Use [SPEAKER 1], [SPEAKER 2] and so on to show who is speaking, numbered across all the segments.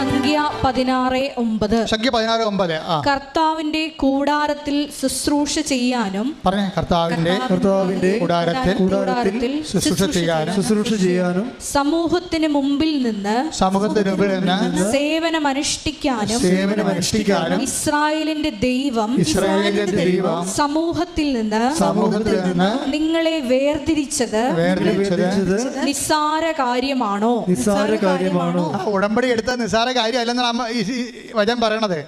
[SPEAKER 1] സംഖ്യ പതിനാറ് ഒമ്പത്
[SPEAKER 2] സംഖ്യ പതിനാറ് ഒമ്പത്
[SPEAKER 1] കർത്താവിന്റെ കൂടാരത്തിൽ ശുശ്രൂഷ ചെയ്യാനും
[SPEAKER 2] പറഞ്ഞേ കർത്താവിന്റെ കർത്താവിന്റെ കൂടാരത്തിൽ കൂടാരത്തിൽ
[SPEAKER 3] ശുശ്രൂഷ ചെയ്യാനും
[SPEAKER 2] ശുശ്രൂഷ ചെയ്യാനും
[SPEAKER 1] സമൂഹത്തിന് മുമ്പിൽ നിന്ന്
[SPEAKER 2] സമൂഹത്തിന് മുമ്പിൽ നിന്ന്
[SPEAKER 1] സേവനം അനുഷ്ഠിക്കാനും
[SPEAKER 2] സേവനം അനുഷ്ഠിക്കാനും
[SPEAKER 1] ഇസ്രായേലിന്റെ ദൈവം
[SPEAKER 2] ഇസ്രായേലിന്റെ ദൈവം
[SPEAKER 1] സമൂഹത്തിൽ നിന്ന്
[SPEAKER 2] സമൂഹത്തിൽ നിന്ന്
[SPEAKER 1] നിങ്ങളെ വേർതിരിച്ചത്
[SPEAKER 2] വേർതിരിച്ചത്
[SPEAKER 1] നിസ്സാര കാര്യമാണോ
[SPEAKER 2] നിസ്സാര കാര്യമാണോ ഉടമ്പടി എടുത്ത നിസ്സാര കാര്യം കാര്യമല്ലെന്നാണ് അമ്മ ഈ വചം പറയണത്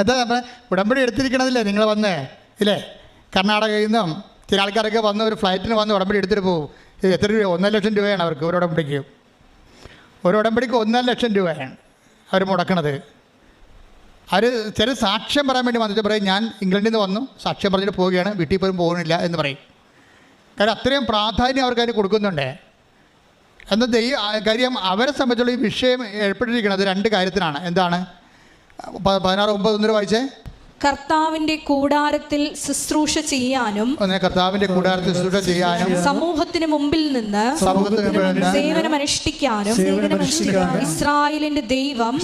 [SPEAKER 2] എന്താ പറഞ്ഞ ഉടമ്പടി എടുത്തിരിക്കണതില്ലേ നിങ്ങൾ വന്നേ ഇല്ലേ കർണാടകയിൽ നിന്നും ചില ആൾക്കാരൊക്കെ വന്ന് ഒരു ഫ്ലൈറ്റിന് വന്ന് ഉടമ്പടി എടുത്തിട്ട് പോകും ഇത് എത്ര രൂപ ഒന്നര ലക്ഷം രൂപയാണ് അവർക്ക് ഒരു ഉടമ്പടിക്ക് ഒരു ഉടമ്പടിക്ക് ഒന്നര ലക്ഷം രൂപയാണ് അവർ മുടക്കണത് അവർ ചില സാക്ഷ്യം പറയാൻ വേണ്ടി വന്നിട്ട് പറയും ഞാൻ ഇംഗ്ലണ്ടിൽ നിന്ന് വന്നു സാക്ഷ്യം പറഞ്ഞിട്ട് പോവുകയാണ് വീട്ടിൽ പോലും പോകുന്നില്ല എന്ന് പറയും കാരണം അത്രയും പ്രാധാന്യം അവർക്ക് അതിന് കൊടുക്കുന്നുണ്ടേ എന്നത് ഈ കാര്യം അവരെ സംബന്ധിച്ചുള്ള ഈ വിഷയം ഏർപ്പെട്ടിരിക്കുന്നത് രണ്ട് കാര്യത്തിനാണ് എന്താണ് പതിനാറ് ഒമ്പത് ഒന്നര വായിച്ചേ
[SPEAKER 1] കർത്താവിന്റെ കൂടാരത്തിൽ ശുശ്രൂഷ ചെയ്യാനും
[SPEAKER 2] കർത്താവിന്റെ കൂടാരത്തിൽ ശുശ്രൂഷ ചെയ്യാനും
[SPEAKER 1] സമൂഹത്തിന് മുമ്പിൽ നിന്ന് സേവനം ഇസ്രായേലിന്റെ ദൈവം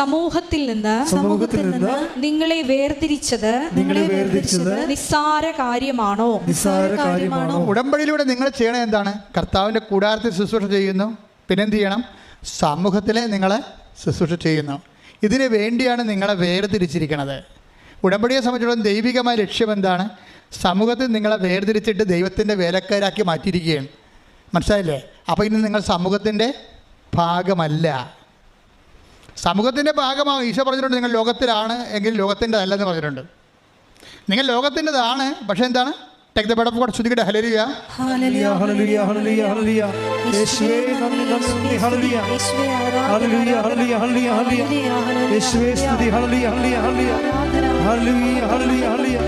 [SPEAKER 1] സമൂഹത്തിൽ നിന്ന്
[SPEAKER 2] സമൂഹത്തിൽ നിന്ന്
[SPEAKER 1] നിങ്ങളെ വേർതിരിച്ചത്
[SPEAKER 2] നിങ്ങളെ വേർതിരിച്ചത്
[SPEAKER 1] നിസ്സാര കാര്യമാണോ
[SPEAKER 2] നിസ്സാര കാര്യമാണോ ഉടമ്പടിയിലൂടെ നിങ്ങൾ ചെയ്യണത് എന്താണ് കർത്താവിന്റെ കൂടാരത്തിൽ ശുശ്രൂഷ ചെയ്യുന്നു പിന്നെന്ത് ചെയ്യണം സമൂഹത്തിലെ നിങ്ങളെ ശുശ്രൂഷ ചെയ്യുന്നു ഇതിനു വേണ്ടിയാണ് നിങ്ങളെ വേർതിരിച്ചിരിക്കുന്നത് ഉടമ്പടിയെ സംബന്ധിച്ചിടത്തോളം ദൈവികമായ ലക്ഷ്യം എന്താണ് സമൂഹത്തിൽ നിങ്ങളെ വേർതിരിച്ചിട്ട് ദൈവത്തിൻ്റെ വേലക്കാരാക്കി മാറ്റിയിരിക്കുകയാണ് മനസ്സിലായില്ലേ അപ്പോൾ ഇനി നിങ്ങൾ സമൂഹത്തിൻ്റെ ഭാഗമല്ല സമൂഹത്തിൻ്റെ ഭാഗമാകും ഈശോ പറഞ്ഞിട്ടുണ്ട് നിങ്ങൾ ലോകത്തിലാണ് എങ്കിൽ അല്ലെന്ന് പറഞ്ഞിട്ടുണ്ട് നിങ്ങൾ ലോകത്തിൻ്റെതാണ് പക്ഷേ എന്താണ് Take the bread of God. ശ്രുതിക്കട്ടെ ഹലരിയ
[SPEAKER 1] ഹല്ലേലൂയ ഹല്ലേലൂയ ഹല്ലേലൂയ ഹല്ലേലൂയ യേശുവേ നന്ദി നന്ദി ഹല്ലേലൂയ ഹല്ലേലൂയ
[SPEAKER 2] ഹല്ലേലൂയ ഹല്ലേലൂയ
[SPEAKER 1] ഹല്ലേലൂയ യേശുവേ സ്തുതി ഹല്ലേലൂയ ഹല്ലേലൂയ ഹല്ലേലൂയ ഹല്ലേലൂയ ഹല്ലേലൂയ ഹല്ലേലൂയ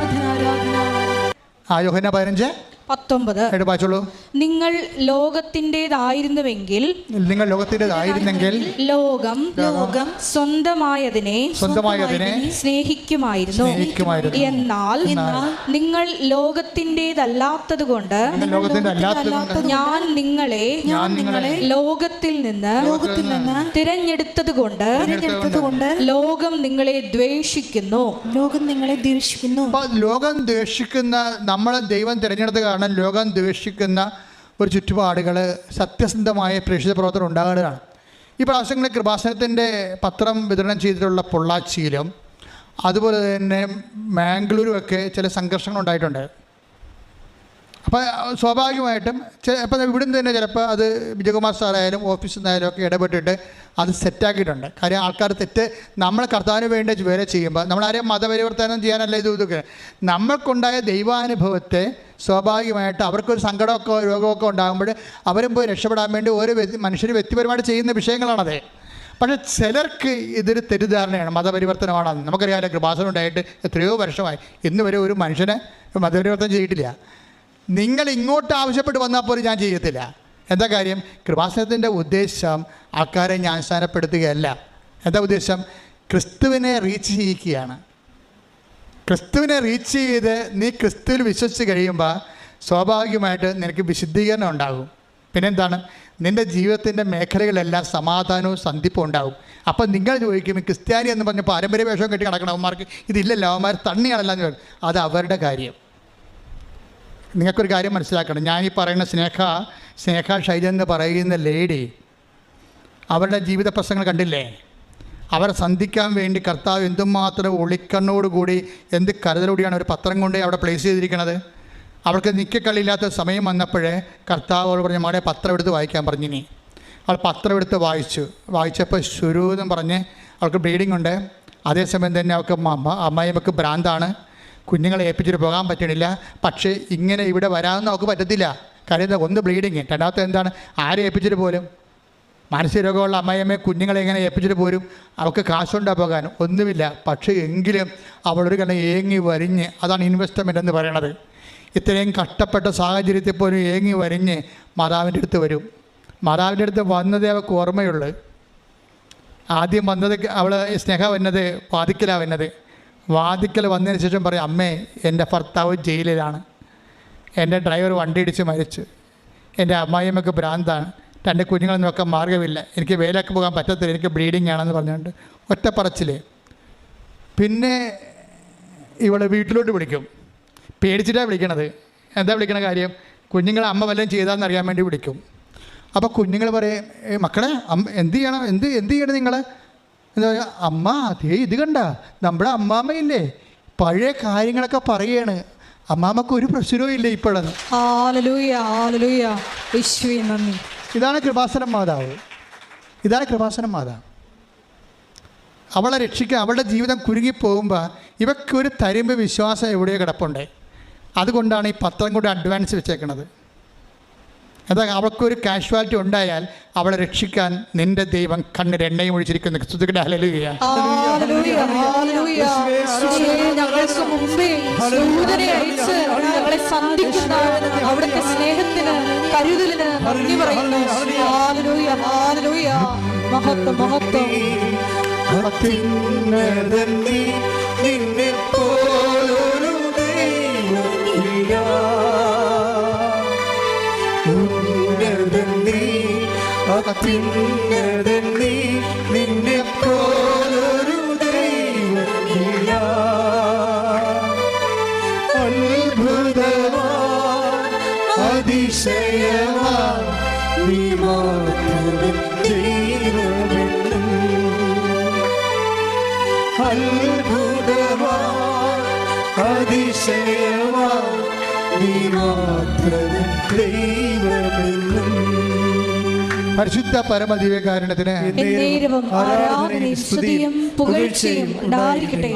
[SPEAKER 1] ആരാധന
[SPEAKER 2] ആരാധന ആ യോഹന 15
[SPEAKER 1] പത്തൊമ്പത് നിങ്ങൾ ലോകത്തിൻ്റെതായിരുന്നുവെങ്കിൽ
[SPEAKER 2] നിങ്ങൾ ലോകത്തിൻ്റെതായിരുന്നെങ്കിൽ ലോകം ലോകം
[SPEAKER 1] സ്വന്തമായതിനെ
[SPEAKER 2] സ്വന്തമായതിനെ
[SPEAKER 1] സ്നേഹിക്കുമായിരുന്നു എന്നാൽ നിങ്ങൾ ലോകത്തിൻ്റെതല്ലാത്തത് കൊണ്ട് ഞാൻ നിങ്ങളെ ഞാൻ നിങ്ങളെ ലോകത്തിൽ നിന്ന്
[SPEAKER 2] ലോകത്തിൽ നിന്ന്
[SPEAKER 1] തിരഞ്ഞെടുത്തത്
[SPEAKER 2] കൊണ്ട്
[SPEAKER 1] ലോകം നിങ്ങളെ ദ്വേഷിക്കുന്നു
[SPEAKER 2] ലോകം നിങ്ങളെ ദ്വേഷിക്കുന്നു ലോകം ദ്വേഷിക്കുന്ന നമ്മളെ ദൈവം തിരഞ്ഞെടുത്ത കാരണം ലോകം ദ്വേഷിക്കുന്ന ഒരു ചുറ്റുപാടുകൾ സത്യസന്ധമായ പ്രേക്ഷിത പ്രവർത്തനം ഉണ്ടാകേണ്ടതാണ് ഈ പ്രാവശ്യങ്ങളിൽ കൃപാസനത്തിൻ്റെ പത്രം വിതരണം ചെയ്തിട്ടുള്ള പൊള്ളാച്ചിയിലും അതുപോലെ തന്നെ മാംഗ്ലൂരുമൊക്കെ ചില സംഘർഷങ്ങൾ ഉണ്ടായിട്ടുണ്ട് അപ്പം സ്വാഭാവികമായിട്ടും ചിലപ്പോൾ ഇവിടുന്ന് തന്നെ ചിലപ്പോൾ അത് വിജയകുമാർ സാറായാലും ഓഫീസിൽ നിന്നായാലും ഒക്കെ ഇടപെട്ടിട്ട് അത് സെറ്റാക്കിയിട്ടുണ്ട് കാര്യം ആൾക്കാർ തെറ്റ് നമ്മൾ കർത്താവിന് വേണ്ടി വേറെ ചെയ്യുമ്പോൾ നമ്മളാരെയും മതപരിവർത്തനം ചെയ്യാനല്ല ഇത് ഇതൊക്കെ നമ്മൾക്കുണ്ടായ ദൈവാനുഭവത്തെ സ്വാഭാവികമായിട്ട് അവർക്കൊരു സങ്കടമൊക്കെ രോഗമൊക്കെ ഉണ്ടാകുമ്പോൾ അവരും പോയി രക്ഷപ്പെടാൻ വേണ്ടി ഓരോ മനുഷ്യർ വ്യക്തിപരമായിട്ട് ചെയ്യുന്ന വിഷയങ്ങളാണത് പക്ഷേ ചിലർക്ക് ഇതൊരു തെറ്റിദ്ധാരണയാണ് മതപരിവർത്തനമാണെന്ന് നമുക്കറിയാമല്ലോ കൃപാസനം ഉണ്ടായിട്ട് എത്രയോ വർഷമായി ഇന്ന് വരെ ഒരു മനുഷ്യനെ മതപരിവർത്തനം ചെയ്തിട്ടില്ല നിങ്ങൾ ഇങ്ങോട്ട് ആവശ്യപ്പെട്ട് വന്നാൽ പോലും ഞാൻ ചെയ്യത്തില്ല എന്താ കാര്യം കൃപാസനത്തിൻ്റെ ഉദ്ദേശം ആൾക്കാരെ ഞാൻ സ്ഥാനപ്പെടുത്തുകയല്ല എന്താ ഉദ്ദേശം ക്രിസ്തുവിനെ റീച്ച് ചെയ്യിക്കുകയാണ് ക്രിസ്തുവിനെ റീച്ച് ചെയ്ത് നീ ക്രിസ്തുവിൽ വിശ്വസിച്ച് കഴിയുമ്പോൾ സ്വാഭാവികമായിട്ട് നിനക്ക് വിശുദ്ധീകരണം ഉണ്ടാകും പിന്നെന്താണ് നിൻ്റെ ജീവിതത്തിൻ്റെ മേഖലകളെല്ലാം സമാധാനവും സന്ധിപ്പും ഉണ്ടാകും അപ്പം നിങ്ങൾ ചോദിക്കും ക്രിസ്ത്യാനി എന്ന് പറഞ്ഞ പാരമ്പര്യ വേഷം കെട്ടി കിടക്കണവന്മാർക്ക് ഇതില്ലല്ലോ അവന്മാർ തണ്ണിയാണല്ലോ എന്ന് അത് അവരുടെ കാര്യം നിങ്ങൾക്കൊരു കാര്യം മനസ്സിലാക്കണം ഞാൻ ഈ പറയുന്ന സ്നേഹ സ്നേഹ ശൈലൻ എന്ന് പറയുന്ന ലേഡി അവരുടെ ജീവിത പ്രശ്നങ്ങൾ കണ്ടില്ലേ അവരെ സന്ധിക്കാൻ വേണ്ടി കർത്താവ് എന്തുമാത്രം ഒളിക്കണ്ണോടുകൂടി എന്ത് കരുതലോടിയാണ് ഒരു പത്രം കൊണ്ട് അവിടെ പ്ലേസ് ചെയ്തിരിക്കുന്നത് അവൾക്ക് നിൽക്കക്കളില്ലാത്ത സമയം വന്നപ്പോഴേ കർത്താവ് അവൾ പറഞ്ഞു മാടെ പത്രം എടുത്ത് വായിക്കാൻ പറഞ്ഞിനി അവൾ പത്രം എടുത്ത് വായിച്ചു വായിച്ചപ്പോൾ ശുരു എന്നും പറഞ്ഞ് അവൾക്ക് ബ്ലീഡിംഗ് ഉണ്ട് അതേസമയം തന്നെ അവൾക്ക് അമ്മയമ്മക്ക് ഭ്രാന്താണ് കുഞ്ഞുങ്ങളെ ഏൽപ്പിച്ചിട്ട് പോകാൻ പറ്റണില്ല പക്ഷേ ഇങ്ങനെ ഇവിടെ വരാമെന്ന് അവർക്ക് പറ്റത്തില്ല കാര്യം ഒന്ന് ബ്ലീഡിങ് രണ്ടാമത്തെ എന്താണ് ആരെ ഏൽപ്പിച്ചിട്ട് പോലും മാനസിക രോഗമുള്ള അമ്മയമ്മയെ കുഞ്ഞുങ്ങളെ ഇങ്ങനെ ഏൽപ്പിച്ചിട്ട് പോരും അവൾക്ക് കാശുണ്ടാ പോകാൻ ഒന്നുമില്ല പക്ഷേ എങ്കിലും അവളൊരു കണ്ണം ഏങ്ങി വരിഞ്ഞ് അതാണ് ഇൻവെസ്റ്റ്മെൻ്റ് എന്ന് പറയണത് ഇത്രയും കഷ്ടപ്പെട്ട സാഹചര്യത്തിൽ പോലും ഏങ്ങി വരിഞ്ഞ് മാതാവിൻ്റെ അടുത്ത് വരും മാതാവിൻ്റെ അടുത്ത് വന്നതേ അവൾക്ക് ഓർമ്മയുള്ളൂ ആദ്യം വന്നത് അവൾ സ്നേഹ വന്നത് പാതിക്കലാണ് വന്നത് വാതിക്കൽ വന്നതിന് ശേഷം പറയും അമ്മേ എൻ്റെ ഭർത്താവ് ജയിലിലാണ് എൻ്റെ ഡ്രൈവർ വണ്ടി ഇടിച്ച് മരിച്ചു എൻ്റെ അമ്മായിയമ്മക്ക് ഭ്രാന്താണ് രണ്ട് കുഞ്ഞുങ്ങളെ നോക്കാൻ മാർഗമില്ല എനിക്ക് വേലൊക്കെ പോകാൻ പറ്റത്തില്ല എനിക്ക് ബ്ലീഡിങ് ആണെന്ന് പറഞ്ഞുകൊണ്ട് ഒറ്റ പറച്ചിലേ പിന്നെ ഇവളെ വീട്ടിലോട്ട് വിളിക്കും പേടിച്ചിട്ടാണ് വിളിക്കണത് എന്താ വിളിക്കണ കാര്യം കുഞ്ഞുങ്ങളെ അമ്മ വല്ലതും ചെയ്താന്ന് അറിയാൻ വേണ്ടി വിളിക്കും അപ്പോൾ കുഞ്ഞുങ്ങൾ പറയും മക്കളെ അമ്മ എന്ത് ചെയ്യണം എന്ത് എന്ത് ചെയ്യണം നിങ്ങൾ എന്ന് പറഞ്ഞാൽ അമ്മ അതേ ഇത് കണ്ട നമ്മുടെ അമ്മാമ്മയില്ലേ പഴയ കാര്യങ്ങളൊക്കെ പറയാണ് അമ്മാമ്മക്ക് ഒരു പ്രശ്നവും ഇല്ല ഇപ്പോഴെന്ന് ഇതാണ് കൃപാസനം മാതാവ് ഇതാണ് കൃപാസനം മാതാവ് അവളെ രക്ഷിക്കുക അവളുടെ ജീവിതം കുരുങ്ങിപ്പോകുമ്പോൾ ഇവയ്ക്കൊരു തരുമ്പ് വിശ്വാസം എവിടെയോ കിടപ്പുണ്ടേ അതുകൊണ്ടാണ് ഈ പത്രം കൂടി അഡ്വാൻസ് വെച്ചേക്കണത് എന്താ അവൾക്കൊരു കാഷ്വാലിറ്റി ഉണ്ടായാൽ അവളെ രക്ഷിക്കാൻ നിന്റെ ദൈവം കണ്ണിൽ എണ്ണയും ഒഴിച്ചിരിക്കുന്നു ക്രിസ്തുക്കിന്റെ ഹലലുകയ
[SPEAKER 1] സ്നേഹത്തിന് കരുതലിന് പറയുന്നു മഹത്വം മഹത്വം നിന്നെ തിന്നതെന്നീ നിന്നെ പോലൊരു ദൈവമില്ല അത്ഭുതമാ അതിശയമാ നീ മാത്രമേ ദൈവമെന്നും അത്ഭുതമാ അതിശയമാ നീ മാത്രമേ ദൈവമെന്നും
[SPEAKER 2] പരിശുദ്ധ പരമദിവ്യകാരണത്തിന്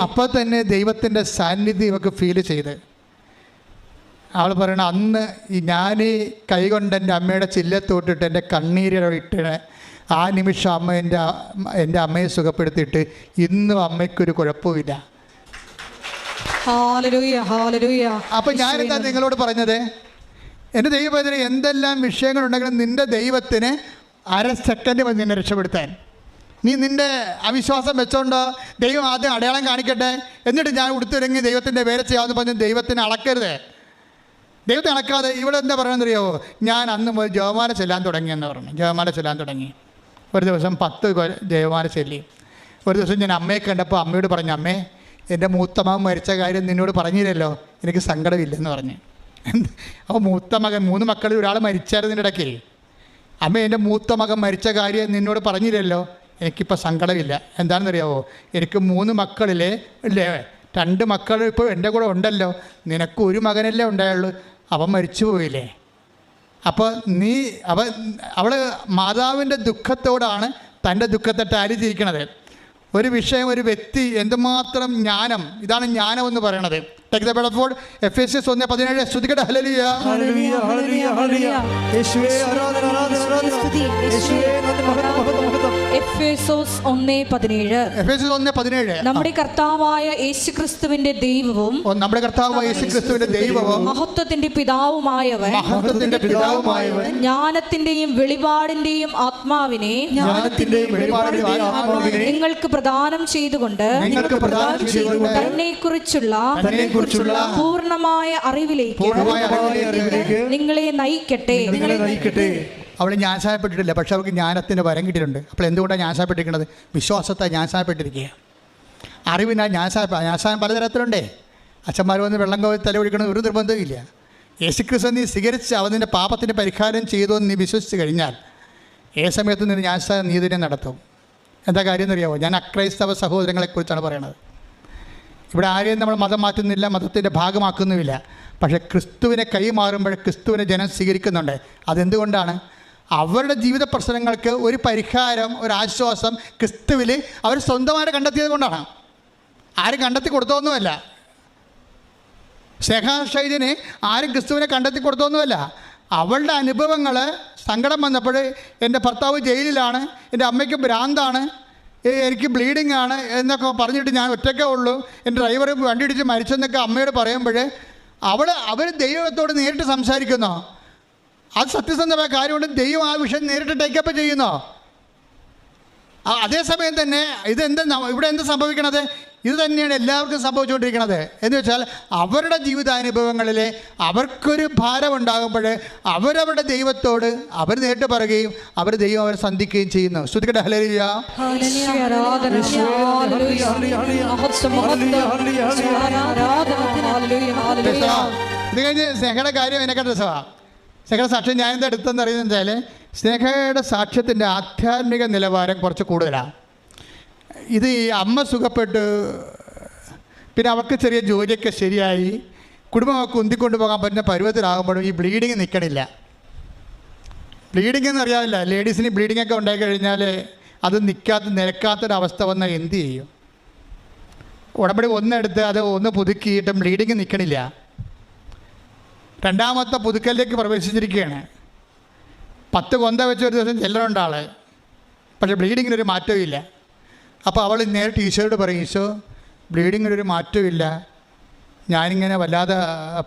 [SPEAKER 2] അപ്പൊ തന്നെ ദൈവത്തിന്റെ സാന്നിധ്യം ഇവക്ക് ഫീൽ ചെയ്ത് അവൾ പറയണ അന്ന് ഞാൻ കൈകൊണ്ട് എൻ്റെ അമ്മയുടെ ചില്ലത്തോട്ടിട്ട് എൻ്റെ കണ്ണീരിട്ടിട്ട് ആ നിമിഷം അമ്മ എൻ്റെ എൻ്റെ അമ്മയെ സുഖപ്പെടുത്തിയിട്ട് ഇന്നും അമ്മയ്ക്കൊരു കുഴപ്പമില്ല അപ്പൊ ഞാനെന്താ നിങ്ങളോട് പറഞ്ഞത് എൻ്റെ ദൈവത്തിന് എന്തെല്ലാം വിഷയങ്ങളുണ്ടെങ്കിലും നിന്റെ ദൈവത്തിന് അര സെക്കൻഡ് മതി നിന്നെ രക്ഷപ്പെടുത്താൻ നീ നിൻ്റെ അവിശ്വാസം വെച്ചോണ്ട് ദൈവം ആദ്യം അടയാളം കാണിക്കട്ടെ എന്നിട്ട് ഞാൻ ഉടുത്തിറങ്ങി ദൈവത്തിൻ്റെ പേര് ചെയ്യാമെന്ന് പറഞ്ഞ് ദൈവത്തിനെ അളക്കരുത് ദൈവത്തെ അളക്കാതെ ഇവിടെ എന്താ പറയണമെന്നറിയാവോ ഞാൻ അന്ന് പോയി ജവമാല ചെല്ലാൻ എന്ന് പറഞ്ഞു ജവമാല ചെല്ലാൻ തുടങ്ങി ഒരു ദിവസം പത്ത് ജവമാല ചെല്ലി ഒരു ദിവസം ഞാൻ അമ്മയെ കണ്ടപ്പോൾ അമ്മയോട് പറഞ്ഞു അമ്മേ എൻ്റെ മൂത്തമ്മ മരിച്ച കാര്യം നിന്നോട് പറഞ്ഞില്ലല്ലോ എനിക്ക് സങ്കടമില്ലെന്ന് പറഞ്ഞു അപ്പോൾ മൂത്ത മകൻ മൂന്ന് മക്കളിൽ ഒരാൾ മരിച്ചായിരുന്നു ഇടയ്ക്ക് അമ്മ എൻ്റെ മൂത്ത മകൻ മരിച്ച കാര്യം നിന്നോട് പറഞ്ഞില്ലല്ലോ എനിക്കിപ്പോൾ സങ്കടമില്ല എന്താണെന്നറിയാവോ എനിക്ക് മൂന്ന് മക്കളിലെ ഇല്ലേ രണ്ട് മക്കൾ ഇപ്പോൾ എൻ്റെ കൂടെ ഉണ്ടല്ലോ നിനക്ക് ഒരു മകനല്ലേ ഉണ്ടായുള്ളൂ അവൻ മരിച്ചു പോയില്ലേ അപ്പോൾ നീ അവൻ അവൾ മാതാവിൻ്റെ ദുഃഖത്തോടാണ് തൻ്റെ ദുഃഖത്തെ ടാലി ഒരു വിഷയം ഒരു വ്യക്തി എന്തുമാത്രം ജ്ഞാനം ഇതാണ് ജ്ഞാനം എന്ന് പറയണത് Take the bread പതിനേഴ് ശ്രുതികട ഹലലിയ
[SPEAKER 1] ഹല്ലേലൂയ ഹല്ലേലൂയ ഹല്ലേലൂയ സ്തുതി 1:17
[SPEAKER 2] 1:17
[SPEAKER 1] നമ്മുടെ കർത്താവായ യേശുക്രിസ്തുവിന്റെ ദൈവവും
[SPEAKER 2] നമ്മുടെ കർത്താവായ യേശുക്രിസ്തുവിന്റെ ദൈവവും
[SPEAKER 1] മഹത്വത്തിന്റെ പിതാവുമായവൻ
[SPEAKER 2] മഹത്വത്തിന്റെ പിതാവുമായവൻ
[SPEAKER 1] ജ്ഞാനത്തിന്റെയും വെളിപാടിന്റെയും ആത്മാവിനെ
[SPEAKER 2] ആത്മാവിനെ
[SPEAKER 1] നിങ്ങൾക്ക് പ്രദാനം ചെയ്തുകൊണ്ട്
[SPEAKER 2] നിങ്ങൾക്ക് പ്രദാനം ചെയ്തുകൊണ്ട്
[SPEAKER 1] തന്നെക്കുറിച്ചുള്ള കുറിച്ചുള്ള പൂർണ്ണമായ അറിവിലേക്ക് നിങ്ങളെ നയിക്കട്ടെ
[SPEAKER 2] നിങ്ങളെ നയിക്കട്ടെ അവൾ ഞാൻ സഹായപ്പെട്ടിട്ടില്ല പക്ഷെ അവൾക്ക് ജ്ഞാനത്തിൻ്റെ വരം കിട്ടിയിട്ടുണ്ട് അപ്പോൾ എന്തുകൊണ്ടാണ് ഞാൻ സഹായപ്പെട്ടിരിക്കുന്നത് വിശ്വാസത്തെ ഞാൻ സഹായപ്പെട്ടിരിക്കുക അറിവിനാൽ ഞാൻ സഹായ ഞാൻ സഹായം പലതരത്തിലുണ്ടേ അച്ഛന്മാർ വന്ന് വെള്ളം കോവി തലവഴിക്കണമെന്ന് ഒരു നിർബന്ധമില്ല യേശുക്രിസ്തു നീ സ്വീകരിച്ച് അവനിൻ്റെ പാപത്തിൻ്റെ പരിഹാരം ചെയ്തു എന്ന് നീ വിശ്വസിച്ച് കഴിഞ്ഞാൽ ഏ സമയത്ത് നിന്ന് ഞാൻ നീതിനെ നടത്തും എന്താ കാര്യം എന്നറിയാവോ ഞാൻ അക്രൈസ്തവ സഹോദരങ്ങളെക്കുറിച്ചാണ് പറയണത് ഇവിടെ ആരെയും നമ്മൾ മതം മാറ്റുന്നില്ല മതത്തിൻ്റെ ഭാഗമാക്കുന്നുമില്ല പക്ഷെ ക്രിസ്തുവിനെ കൈമാറുമ്പോൾ ക്രിസ്തുവിനെ ജനം സ്വീകരിക്കുന്നുണ്ട് അതെന്തുകൊണ്ടാണ് അവരുടെ ജീവിത പ്രശ്നങ്ങൾക്ക് ഒരു പരിഹാരം ഒരു ആശ്വാസം ക്രിസ്തുവിൽ അവർ സ്വന്തമായിട്ട് കണ്ടെത്തിയത് കൊണ്ടാണ് ആരും കണ്ടെത്തി കൊടുത്തൊന്നുമല്ല ശേഖാഷൈദിന് ആരും ക്രിസ്തുവിനെ കണ്ടെത്തി കൊടുത്തോന്നുമല്ല അവളുടെ അനുഭവങ്ങൾ സങ്കടം വന്നപ്പോൾ എൻ്റെ ഭർത്താവ് ജയിലിലാണ് എൻ്റെ അമ്മയ്ക്ക് ഭ്രാന്താണ് എനിക്ക് ബ്ലീഡിങ് ആണ് എന്നൊക്കെ പറഞ്ഞിട്ട് ഞാൻ ഒറ്റയ്ക്കേ ഉള്ളൂ എൻ്റെ ഡ്രൈവർ വണ്ടി ഇടിച്ച് മരിച്ചെന്നൊക്കെ അമ്മയോട് പറയുമ്പോൾ അവൾ അവർ ദൈവത്തോട് നേരിട്ട് സംസാരിക്കുന്നോ അത് സത്യസന്ധമായ കാര്യമുണ്ട് ദൈവം ആ വിഷയം നേരിട്ട് ടേക്കപ്പ് ചെയ്യുന്നോ അതേസമയം തന്നെ ഇതെന്താ ഇവിടെ എന്ത് സംഭവിക്കണത് ഇത് തന്നെയാണ് എല്ലാവർക്കും സംഭവിച്ചുകൊണ്ടിരിക്കുന്നത് എന്ന് വെച്ചാൽ അവരുടെ ജീവിതാനുഭവങ്ങളിൽ അവർക്കൊരു ഭാരമുണ്ടാകുമ്പോൾ അവരവരുടെ ദൈവത്തോട് അവർ നേരിട്ട് പറയുകയും അവർ ദൈവം അവരെ സന്ധിക്കുകയും ചെയ്യുന്നു ശ്രുതിക്കട്ടെ ഹലരിയ ഇത് കഴിഞ്ഞ് സ്നേഹയുടെ കാര്യം എന്നെ കണ്ട സഹ സ്നേഹയുടെ സാക്ഷ്യം ഞാൻ എന്താ എടുത്തെന്ന് അറിയുന്നത് വെച്ചാൽ സ്നേഹയുടെ സാക്ഷ്യത്തിൻ്റെ ആധ്യാത്മിക നിലവാരം കുറച്ച് കൂടുതലാണ് ഇത് ഈ അമ്മ സുഖപ്പെട്ട് പിന്നെ അവർക്ക് ചെറിയ ജോലിയൊക്കെ ശരിയായി കുടുംബമൊക്കെ ഉന്തിക്കൊണ്ടു പോകാൻ പറ്റുന്ന പരുവത്തിലാകുമ്പോഴും ഈ ബ്ലീഡിങ് നിൽക്കണില്ല ബ്ലീഡിംഗ് എന്ന് ലേഡീസിന് ബ്ലീഡിംഗ് ഒക്കെ ഉണ്ടായി കഴിഞ്ഞാൽ അത് നിൽക്കാത്ത നിരക്കാത്തൊരവസ്ഥ വന്നാൽ എന്ത് ചെയ്യും ഉടമ്പടി ഒന്നെടുത്ത് അത് ഒന്ന് പുതുക്കിയിട്ടും ബ്ലീഡിങ് നിൽക്കണില്ല രണ്ടാമത്തെ പുതുക്കലിലേക്ക് പ്രവേശിച്ചിരിക്കുകയാണ് പത്ത് കൊന്ത വെച്ച് ഒരു ദിവസം ചെല്ലണുണ്ട് ആൾ പക്ഷേ ബ്ലീഡിങ്ങിനൊരു മാറ്റമില്ല അപ്പോൾ അവൾ നേരിട്ട് ഈശോയോട് പറയും ഈശോ ബ്ലീഡിങ്ങിനൊരു മാറ്റമില്ല ഞാനിങ്ങനെ വല്ലാതെ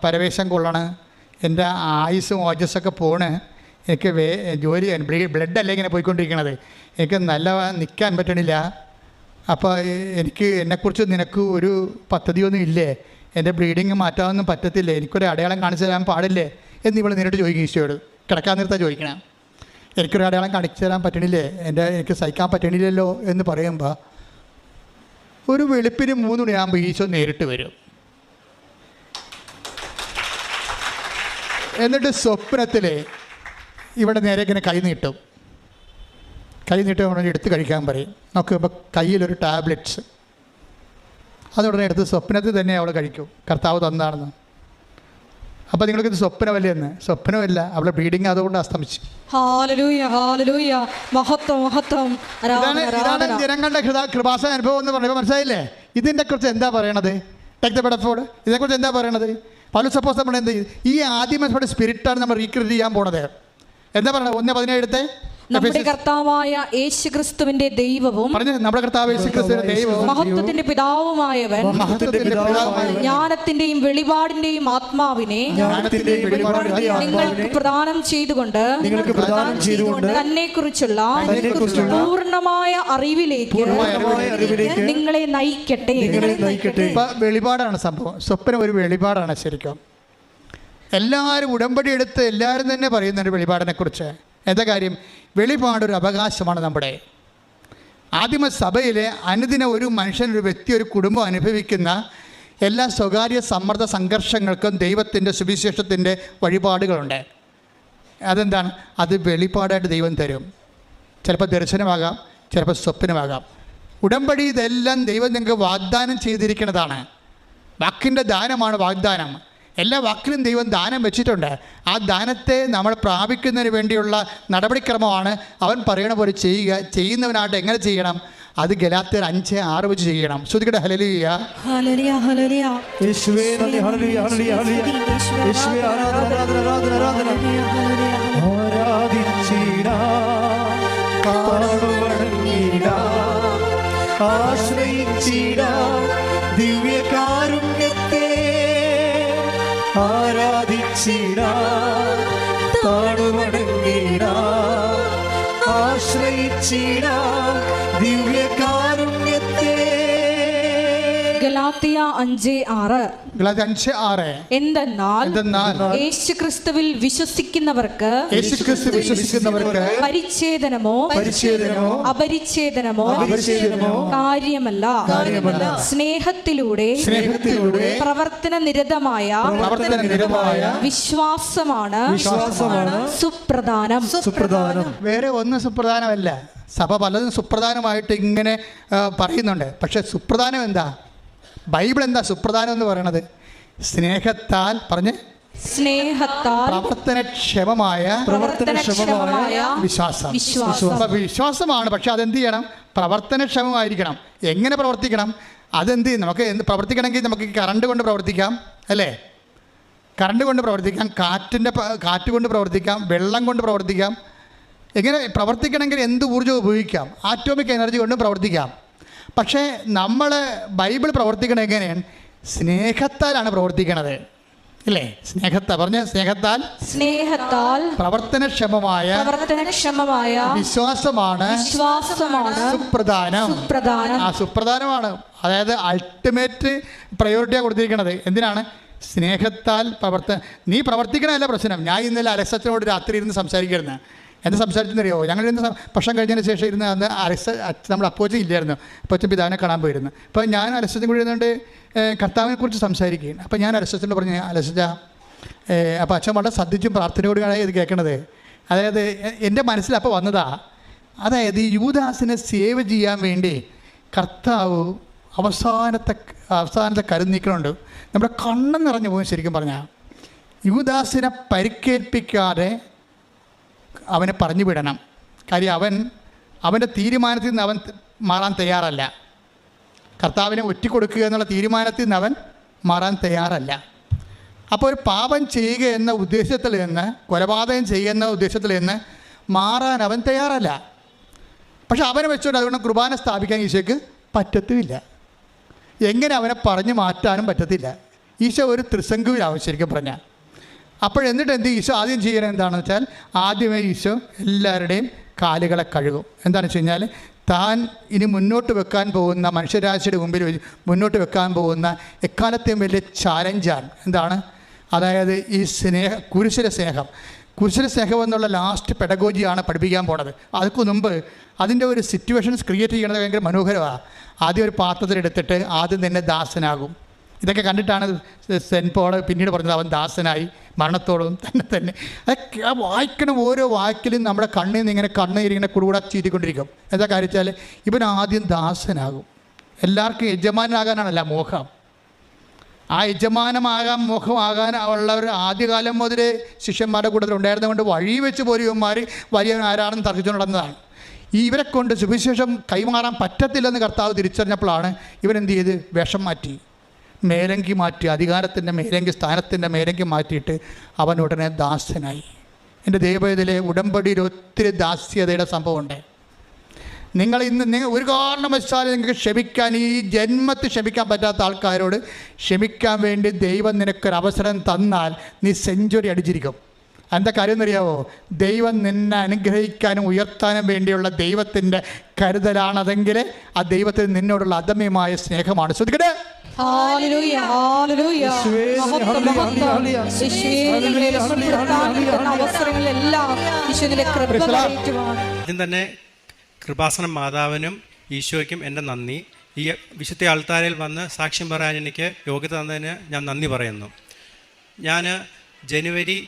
[SPEAKER 2] പരവേശം കൊള്ളണം എൻ്റെ ആയുസ്സും ഓജസ്സൊക്കെ പോണ് എനിക്ക് വേ ജോലി ബ്ലഡ് അല്ലേ ഇങ്ങനെ പോയിക്കൊണ്ടിരിക്കണത് എനിക്ക് നല്ല നിൽക്കാൻ പറ്റണില്ല അപ്പോൾ എനിക്ക് എന്നെക്കുറിച്ച് നിനക്ക് ഒരു പദ്ധതിയൊന്നും ഇല്ലേ എൻ്റെ ബ്ലീഡിങ് മാറ്റാനൊന്നും പറ്റത്തില്ലേ എനിക്കൊരു അടയാളം കാണിച്ചു തരാൻ പാടില്ലേ എന്നിവൾ നേരിട്ട് ചോദിക്കും ഈശോയോട് കിടക്കാൻ നിർത്താൻ ചോദിക്കണം എനിക്കൊരു അടയാളം കാണിച്ചു തരാൻ പറ്റണില്ലേ എൻ്റെ എനിക്ക് സഹിക്കാൻ പറ്റണില്ലല്ലോ എന്ന് പറയുമ്പോൾ ഒരു വെളുപ്പിന് മൂന്ന് മണിയാകുമ്പോൾ ഈശോ നേരിട്ട് വരും എന്നിട്ട് സ്വപ്നത്തിൽ ഇവിടെ നേരെ ഇങ്ങനെ കൈ നീട്ടും കൈ നീട്ടി ഉടനെ എടുത്ത് കഴിക്കാൻ പറയും നോക്കുമ്പോൾ കയ്യിലൊരു ടാബ്ലറ്റ്സ് അതുടനെ എടുത്ത് സ്വപ്നത്തിൽ തന്നെ അവൾ കഴിക്കും കർത്താവ് തന്നാണെന്ന് അപ്പോൾ നിങ്ങൾക്ക് ഇത് സ്വപ്നമല്ലേ എന്ന് സ്വപ്നമല്ല അവളെ ബ്ലീഡിങ് അതുകൊണ്ട് അസ്തമിച്ചു ഇതാണ് ജനങ്ങളുടെ കൃപാസ അനുഭവം എന്ന് പറയുമ്പോൾ മനസ്സിലായില്ലേ ഇതിന്റെ കുറിച്ച് എന്താ പറയണത് ടേക്ക് ദ ബെഡഫോർഡ് എന്താ പറയണത് പല സപ്പോസ് നമ്മൾ എന്ത് ഈ ആദ്യമേ സ്പിരിറ്റാണ് നമ്മൾ റീക്രിയേറ്റ് ചെയ്യാൻ പോണത് എന്താ പറയണത് ഒന്ന് പതിനേഴത്തെ
[SPEAKER 1] നമ്മുടെ കർത്താവായ ക്രിസ്തുവിന്റെ ദൈവവും
[SPEAKER 2] നമ്മുടെ കർത്താവ് യേശുക്രിസ്തുവിന്റെ ദൈവവും
[SPEAKER 1] മഹത്വത്തിന്റെ പിതാവുമായവൻ ജ്ഞാനത്തിന്റെയും വെളിപാടിന്റെയും ആത്മാവിനെ നിങ്ങൾക്ക് പ്രദാനം ചെയ്തുകൊണ്ട്
[SPEAKER 2] നിങ്ങൾക്ക് പ്രദാനം ചെയ്തുകൊണ്ട്
[SPEAKER 1] തന്നെ കുറിച്ചുള്ള പൂർണ്ണമായ അറിവിലേക്ക് നിങ്ങളെ നയിക്കട്ടെ
[SPEAKER 2] വെളിപാടാണ് സംഭവം സ്വപ്നം ഒരു വെളിപാടാണ് ശരിക്കും എല്ലാവരും ഉടമ്പടി എടുത്ത് എല്ലാവരും തന്നെ പറയുന്നുണ്ട് വെളിപാടിനെ കുറിച്ച് എന്താ കാര്യം വെളിപാടൊരു അവകാശമാണ് നമ്മുടെ സഭയിലെ അനുദിന ഒരു മനുഷ്യൻ ഒരു വ്യക്തി ഒരു കുടുംബം അനുഭവിക്കുന്ന എല്ലാ സ്വകാര്യ സമ്മർദ്ദ സംഘർഷങ്ങൾക്കും ദൈവത്തിൻ്റെ സുവിശേഷത്തിൻ്റെ വഴിപാടുകളുണ്ട് അതെന്താണ് അത് വെളിപ്പാടായിട്ട് ദൈവം തരും ചിലപ്പോൾ ദർശനമാകാം ചിലപ്പോൾ സ്വപ്നമാകാം ഉടമ്പടി ഇതെല്ലാം ദൈവം നിങ്ങൾക്ക് വാഗ്ദാനം ചെയ്തിരിക്കുന്നതാണ് വാക്കിൻ്റെ ദാനമാണ് വാഗ്ദാനം എല്ലാ വാക്കിലും ദൈവം ദാനം വെച്ചിട്ടുണ്ട് ആ ദാനത്തെ നമ്മൾ പ്രാപിക്കുന്നതിന് വേണ്ടിയുള്ള നടപടിക്രമമാണ് അവൻ പറയണ പോലെ ചെയ്യുക ചെയ്യുന്നവനായിട്ട് എങ്ങനെ ചെയ്യണം അത് ഗലാത്തർ അഞ്ച് ആറ് വെച്ച് ചെയ്യണം ശ്രുതികട ഹലലിയ
[SPEAKER 1] ആശ്രയിച്ചിട ദിവ്യകാ ആരാധിച്ചിടാ താണുമടങ്ങിടാ ആശ്രയിച്ചിടാ ഗലാത്തിയ അഞ്ച് ആറ്
[SPEAKER 2] ഗലാത്തിയ അഞ്ച് ആറ്
[SPEAKER 1] എന്തെന്നാൽ യേശു ക്രിസ്തുവിൽ വിശ്വസിക്കുന്നവർക്ക്
[SPEAKER 2] യേശു ക്രിസ്തു വിശ്വസിക്കുന്നവർക്ക്
[SPEAKER 1] പരിച്ഛേദനമോ
[SPEAKER 2] പരിച്ഛേദനമോ
[SPEAKER 1] അപരിച്ഛേദനമോ
[SPEAKER 2] അപരിച്ഛേദനമോ
[SPEAKER 1] കാര്യമല്ല കാര്യമല്ല സ്നേഹത്തിലൂടെ
[SPEAKER 2] സ്നേഹത്തിലൂടെ
[SPEAKER 1] പ്രവർത്തന നിരതമായ
[SPEAKER 2] പ്രവർത്തന നിരതമായ
[SPEAKER 1] വിശ്വാസമാണ്
[SPEAKER 2] വിശ്വാസമാണ്
[SPEAKER 1] സുപ്രധാനം
[SPEAKER 2] സുപ്രധാനം വേറെ ഒന്നും സുപ്രധാനമല്ല സഭ പലതും സുപ്രധാനമായിട്ട് ഇങ്ങനെ പറയുന്നുണ്ട് പക്ഷെ സുപ്രധാനം എന്താ ബൈബിൾ എന്താ സുപ്രധാനം എന്ന് പറയണത് സ്നേഹത്താൽ പറഞ്ഞ്
[SPEAKER 1] സ്നേഹത്താൽ
[SPEAKER 2] പ്രവർത്തനക്ഷമമായ
[SPEAKER 1] പ്രവർത്തനക്ഷമമായ
[SPEAKER 2] വിശ്വാസം വിശ്വാസമാണ് പക്ഷെ അതെന്ത് ചെയ്യണം പ്രവർത്തനക്ഷമമായിരിക്കണം എങ്ങനെ പ്രവർത്തിക്കണം അതെന്ത് നമുക്ക് എന്ത് പ്രവർത്തിക്കണമെങ്കിൽ നമുക്ക് കറണ്ട് കൊണ്ട് പ്രവർത്തിക്കാം അല്ലേ കറണ്ട് കൊണ്ട് പ്രവർത്തിക്കാം കാറ്റിൻ്റെ കാറ്റ് കൊണ്ട് പ്രവർത്തിക്കാം വെള്ളം കൊണ്ട് പ്രവർത്തിക്കാം എങ്ങനെ പ്രവർത്തിക്കണമെങ്കിൽ എന്ത് ഊർജ്ജം ഉപയോഗിക്കാം ആറ്റോമിക് എനർജി കൊണ്ടും പ്രവർത്തിക്കാം പക്ഷേ നമ്മൾ ബൈബിൾ പ്രവർത്തിക്കണത് എങ്ങനെയാണ് സ്നേഹത്താലാണ് പ്രവർത്തിക്കണത് അല്ലേ സ്നേഹത്താ പറഞ്ഞ സ്നേഹത്താൽ സ്നേഹത്താൽ പ്രവർത്തനക്ഷമമായ പ്രവർത്തനക്ഷമമായ വിശ്വാസമാണ് വിശ്വാസമാണ് സുപ്രധാനം സുപ്രധാനം ആ സുപ്രധാനമാണ് അതായത് അൾട്ടിമേറ്റ് പ്രയോറിറ്റിയാണ് കൊടുത്തിരിക്കുന്നത് എന്തിനാണ് സ്നേഹത്താൽ പ്രവർത്തന നീ പ്രവർത്തിക്കണമല്ല പ്രശ്നം ഞാൻ ഇന്നലെ അലക്സച്ചനോട് രാത്രി ഇരുന്ന് സംസാരിക്കുന്നത് എന്നെ സംസാരിച്ചെന്നറിയോ ഇന്ന് ഭക്ഷണം കഴിഞ്ഞതിന് ശേഷം ഇരുന്ന് അന്ന് അരസ നമ്മൾ അപ്പോച്ചൻ ഇല്ലായിരുന്നു അപ്പോച്ചൻ പിതാവിനെ കാണാൻ പോയിരുന്നു അപ്പോൾ ഞാൻ അലസത്തിൽ കൂടി ഇരുന്നുകൊണ്ട് കർത്താവിനെക്കുറിച്ച് സംസാരിക്കുകയാണ് അപ്പോൾ ഞാൻ അലസത്തിനോട് പറഞ്ഞു അലസജ അപ്പോൾ അച്ഛൻ വളരെ ശ്രദ്ധിച്ചും പ്രാർത്ഥനയോടുകയാണ് ഇത് കേൾക്കണത് അതായത് എൻ്റെ മനസ്സിൽ അപ്പോൾ വന്നതാ അതായത് യൂദാസിനെ സേവ് ചെയ്യാൻ വേണ്ടി കർത്താവ് അവസാനത്തെ അവസാനത്തെ കരുന്നീക്കണുണ്ട് നമ്മുടെ കണ്ണെന്ന് നിറഞ്ഞു പോകും ശരിക്കും പറഞ്ഞാൽ യുവദാസിനെ പരിക്കേൽപ്പിക്കാതെ അവനെ പറഞ്ഞു വിടണം കാര്യം അവൻ അവൻ്റെ തീരുമാനത്തിൽ നിന്ന് അവൻ മാറാൻ തയ്യാറല്ല കർത്താവിനെ ഒറ്റിക്കൊടുക്കുക എന്നുള്ള തീരുമാനത്തിൽ നിന്ന് അവൻ മാറാൻ തയ്യാറല്ല അപ്പോൾ ഒരു പാപം ചെയ്യുക എന്ന ഉദ്ദേശത്തിൽ നിന്ന് കൊലപാതകം ചെയ്യുന്ന ഉദ്ദേശത്തിൽ നിന്ന് മാറാൻ അവൻ തയ്യാറല്ല പക്ഷെ അവനെ വെച്ചുകൊണ്ട് അതുകൊണ്ട് കുർബാന സ്ഥാപിക്കാൻ ഈശോയ്ക്ക് പറ്റത്തുമില്ല എങ്ങനെ അവനെ പറഞ്ഞു മാറ്റാനും പറ്റത്തില്ല ഈശോ ഒരു ത്രിശങ്കുവിലാവും ശരിക്കും പറഞ്ഞാൽ അപ്പോഴെന്നിട്ട് എന്ത് ഈശോ ആദ്യം ചെയ്യുന്നത് എന്താണെന്ന് വെച്ചാൽ ആദ്യമേ ഈശോ എല്ലാവരുടെയും കാലുകളെ കഴുകും എന്താണെന്ന് വെച്ച് കഴിഞ്ഞാൽ താൻ ഇനി മുന്നോട്ട് വെക്കാൻ പോകുന്ന മനുഷ്യരാശിയുടെ മുമ്പിൽ മുന്നോട്ട് വെക്കാൻ പോകുന്ന എക്കാലത്തെയും വലിയ ചാലഞ്ചാണ് എന്താണ് അതായത് ഈ സ്നേഹ കുരിശിര സ്നേഹം കുരിശിര സ്നേഹം എന്നുള്ള ലാസ്റ്റ് പെഡഗോജിയാണ് പഠിപ്പിക്കാൻ പോണത് അതിന് മുമ്പ് അതിൻ്റെ ഒരു സിറ്റുവേഷൻസ് ക്രിയേറ്റ് ചെയ്യണത് ഭയങ്കര മനോഹരമാണ് ആദ്യം ഒരു പാത്രത്തിലെടുത്തിട്ട് ആദ്യം തന്നെ ദാസനാകും ഇതൊക്കെ കണ്ടിട്ടാണ് സെൻ പോൾ പിന്നീട് പറഞ്ഞത് അവൻ ദാസനായി മരണത്തോളം തന്നെ തന്നെ അതൊക്കെ ആ വായിക്കണം ഓരോ വാക്കിലും നമ്മുടെ കണ്ണിൽ നിന്ന് ഇങ്ങനെ കണ്ണ് ഇങ്ങനെ കുടുകൂടെ ചീറ്റിക്കൊണ്ടിരിക്കും എന്താ കാര്യം വെച്ചാൽ ഇവൻ ആദ്യം ദാസനാകും എല്ലാവർക്കും യജമാനാകാനാണല്ല മോഹം ആ യജമാനമാകാൻ മുഖമാകാൻ ഒരു ആദ്യകാലം മുതൽ ശിഷ്യന്മാരുടെ കൂട്ടത്തിൽ ഉണ്ടായിരുന്നതുകൊണ്ട് വഴി വെച്ച് പോരിയന്മാർ വലിയ ആരാണെന്ന് തർക്കിച്ചു നടന്നതാണ് ഈ ഇവരെ കൊണ്ട് സുവിശേഷം കൈമാറാൻ പറ്റത്തില്ലെന്ന് കർത്താവ് തിരിച്ചറിഞ്ഞപ്പോഴാണ് ഇവരെന്ത് ചെയ്ത് വിഷം മാറ്റി മേലങ്കി മാറ്റി അധികാരത്തിൻ്റെ മേലങ്കി സ്ഥാനത്തിൻ്റെ മേലങ്കി മാറ്റിയിട്ട് അവൻ ഉടനെ ദാസനായി എൻ്റെ ദൈവത്തിലെ ഉടമ്പടിയിൽ ഒത്തിരി ദാസ്യതയുടെ സംഭവമുണ്ട് നിങ്ങൾ ഇന്ന് നിങ്ങൾ ഒരു കാരണവശാലും നിങ്ങൾക്ക് ക്ഷമിക്കാൻ ഈ ജന്മത്തിൽ ക്ഷമിക്കാൻ പറ്റാത്ത ആൾക്കാരോട് ക്ഷമിക്കാൻ വേണ്ടി ദൈവം നിനക്കൊരു അവസരം തന്നാൽ നീ സെഞ്ചുറി അടിച്ചിരിക്കും എന്താ കാര്യം എന്നറിയാവോ ദൈവം നിന്നെ അനുഗ്രഹിക്കാനും ഉയർത്താനും വേണ്ടിയുള്ള ദൈവത്തിൻ്റെ കരുതലാണതെങ്കിൽ ആ ദൈവത്തിന് നിന്നോടുള്ള അദമ്യമായ സ്നേഹമാണ് ശ്രദ്ധിക്കട്ടെ ആദ്യം തന്നെ കൃപാസനം മാതാവിനും ഈശോയ്ക്കും എൻ്റെ നന്ദി ഈ വിശുദ്ധ ആൾത്താരയിൽ വന്ന് സാക്ഷ്യം പറയാൻ എനിക്ക് യോഗ്യത തന്നതിന് ഞാൻ നന്ദി പറയുന്നു ഞാൻ ജനുവരി